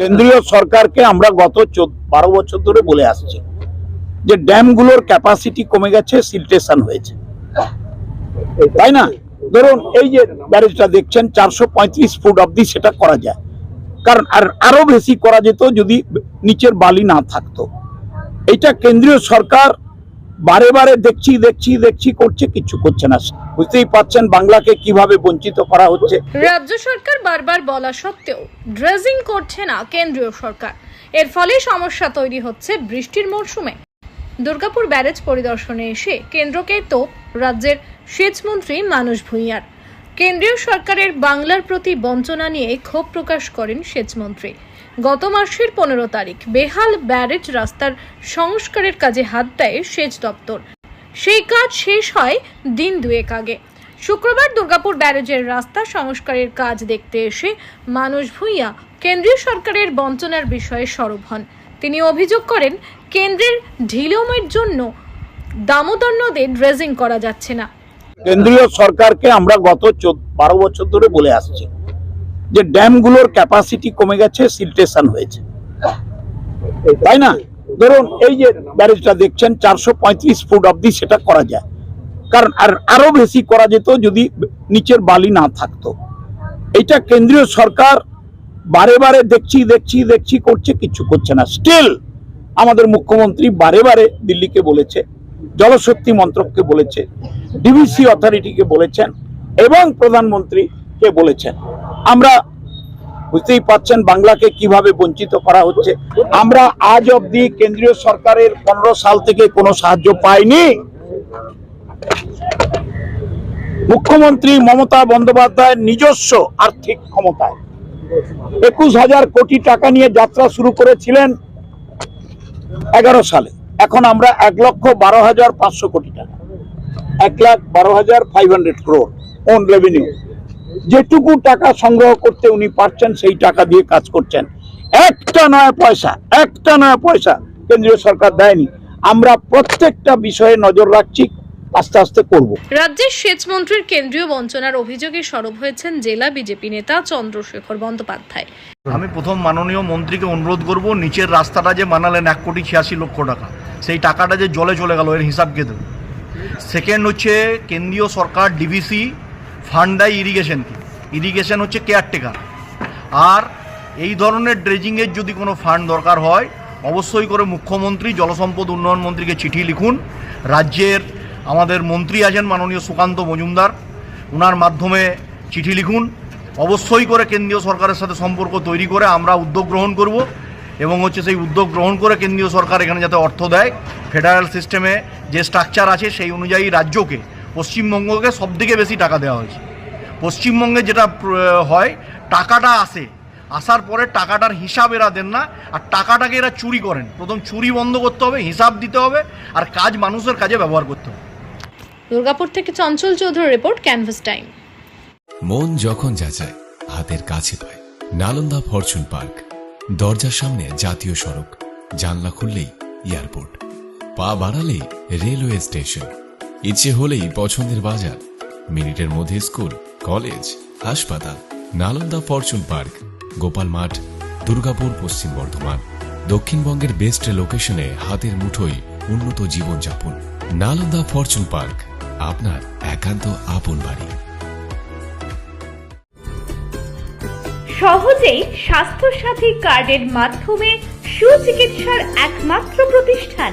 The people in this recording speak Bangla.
কেন্দ্রীয় সরকারকে আমরা গত বারো বছর ধরে বলে আসছি যে ড্যামগুলোর ক্যাপাসিটি কমে গেছে সিলটেশন হয়েছে। তাই না? ধরুন, এই যে ব্যারেজটা দেখছেন, চারশো পঁয়ত্রিশ ফুট অবধি সেটা করা যায়। কারণ আর আরও বেশি করা যেত যদি নিচের বালি না থাকতো। এটা কেন্দ্রীয় সরকার বারে বারে দেখছি দেখছি দেখছি, করছে কিছু করছে না। বুঝতেই পাচ্ছেন বাংলাকে কীভাবে বঞ্চিত করা হচ্ছে। রাজ্য সরকার বারবার বলা সত্ত্বেও ড্রেজিং করছে না কেন্দ্রীয় সরকার। এর ফলে সমস্যা তৈরি হচ্ছে বৃষ্টির মরশুমে। দুর্গাপুর ব্যারেজ পরিদর্শনে এসে কেন্দ্রকে তো রাজ্যের সেচমন্ত্রী মানুষ ভূঁইয়ার। কেন্দ্রীয় সরকারের বাংলার প্রতি বঞ্চনা নিয়ে ক্ষোভ প্রকাশ করেন সেচমন্ত্রী। গত মাসের পনেরো তারিখ বেহাল ব্যারেজ রাস্তার সংস্কারের কাজে হাত দেয় সেচ দপ্তর। সেই কাজ শেষ হয় দিন দুয়েক আগে। শুক্রবার দুর্গাপুর ব্যারেজের রাস্তা সংস্কারের কাজ দেখতে এসে মানুষ ভূঁইয়া কেন্দ্রীয় সরকারের বঞ্চনার বিষয়ে সরব হন। তিনি অভিযোগ করেন, কেন্দ্রের ঢিলমের জন্য দামোদর নদে ড্রেজিং করা যাচ্ছে না। কেন্দ্রীয় সরকারকে আমরা গত বারো বছর ধরে বলে আসছি। যে ড্যামগুলোর ক্যাপাসিটি কমে গেছে সিলটেশন হয়েছে। তাই না? ধরুন এই যে ব্যারেজটা দেখছেন, চারশো পঁয়ত্রিশ ফুট অব্দি সেটা করা যায়। কারণ আর আরও বেশি করা যেত যদি নিচের বালি না থাকতো। এটা কেন্দ্রীয় সরকার বারে বারে দেখছি দেখছি দেখছি করছে, কিছু করছে না। স্টিল আমাদের মুখ্যমন্ত্রী বারে বারে দিল্লিকে বলেছে, জলশক্তি মন্ত্রককে বলেছে ডিভিসি অথরিটিকে বলেছেন এবং প্রধানমন্ত্রীকে বলেছেন। আমরা বুঝতেই পাচ্ছেন বাংলাকে কীভাবে বঞ্চিত করা হচ্ছে। আমরা আজ অবধি কেন্দ্রীয় সরকারের পনেরো সাল থেকে কোনো সাহায্য পাইনি। মুখ্যমন্ত্রী মমতা বন্দ্যোপাধ্যায় নিজস্ব আর্থিক ক্ষমতায়। একুশ হাজার কোটি টাকা নিয়ে যাত্রা শুরু করেছিলেন এগারো সালে। এখন আমরা এক লক্ষ বারো হাজার পাঁচশো কোটি টাকা। এক লাখ বারো হাজার five hundred crore own revenue যেটুকু টাকা সংগ্রহ করতে উনি পারছেন সেই টাকা দিয়ে কাজ করছেন। একটা নয় পয়সা একটা নয় পয়সা কেন্দ্রীয় সরকার দেয়নি। আমরা প্রত্যেকটা বিষয়ে নজর রাখছি আস্তে আস্তে করব। রাজ্যের সেচমন্ত্রীর কেন্দ্রীয় বঞ্চনার অভিযোগে সরব হয়েছেন জেলা বিজেপি নেতা চন্দ্রশেখর বন্দ্যোপাধ্যায়। আমি প্রথম মাননীয় মন্ত্রীকে অনুরোধ করব নিচের রাস্তাটা যে বানালেন এক কোটি ছিয়াশি লক্ষ টাকা সেই টাকাটা যে জলে চলে গেল এর হিসাব কে দেবে? সেকেন্ড হচ্ছে কেন্দ্রীয় সরকার ডিভিসি ফান্ড দেয় ইরিগেশনকে ইরিগেশন হচ্ছে কেয়ারটেকার আর এই ধরনের ড্রেজিংয়ের যদি কোনো ফান্ড দরকার হয়, অবশ্যই করে মুখ্যমন্ত্রী, জলসম্পদ উন্নয়ন মন্ত্রীকে চিঠি লিখুন। রাজ্যের আমাদের মন্ত্রী আছেন মাননীয় সুকান্ত মজুমদার। ওনার মাধ্যমে চিঠি লিখুন। অবশ্যই করে কেন্দ্রীয় সরকারের সাথে সম্পর্ক তৈরি করে আমরা উদ্যোগ গ্রহণ করব এবং হচ্ছে সেই উদ্যোগ গ্রহণ করে কেন্দ্রীয় সরকার এখানে যাতে অর্থ দেয়। ফেডারেল সিস্টেমে যে স্ট্রাকচার আছে সেই অনুযায়ী রাজ্যকে পশ্চিমবঙ্গকে সব থেকে বেশি টাকা দেওয়া হয়েছে। পশ্চিমবঙ্গে যেটা হয় টাকাটা আসে। আসার পরে টাকাটার হিসাব এরা দেন না আর টাকাটাকে এরা চুরি করেন। প্রথম চুরি বন্ধ করতে হবে হিসাব দিতে হবে আর কাজ মানুষের কাজে ব্যবহার করতে হবে। দুর্গাপুর থেকে Chanchal Chowdhury report canvas time. মন যখন যাচায় হাতের কাছে পায়। নালন্দা ফরচুন পার্ক দরজার সামনে জাতীয় সড়ক জানলা খুললেই এয়ারপোর্ট। পা বাড়ালেই রেলওয়ে স্টেশন। ইচ্ছে হলেই পছন্দের বাজার, মিনিটের মধ্যে স্কুল, কলেজ, হাসপাতাল, নালন্দা ফরচুন পার্ক, গোপাল মাঠ, দুর্গাপুর পশ্চিম বর্ধমান, দক্ষিণবঙ্গের বেস্ট লোকেশনে হাতের মুঠোয় উন্নত জীবনযাপন, নালন্দা ফরচুন পার্ক, আপনার একান্ত আপন বাড়ি। সহজেই স্বাস্থ্যসাথী কার্ডের মাধ্যমে সুচিকিৎসার একমাত্র প্রতিষ্ঠান।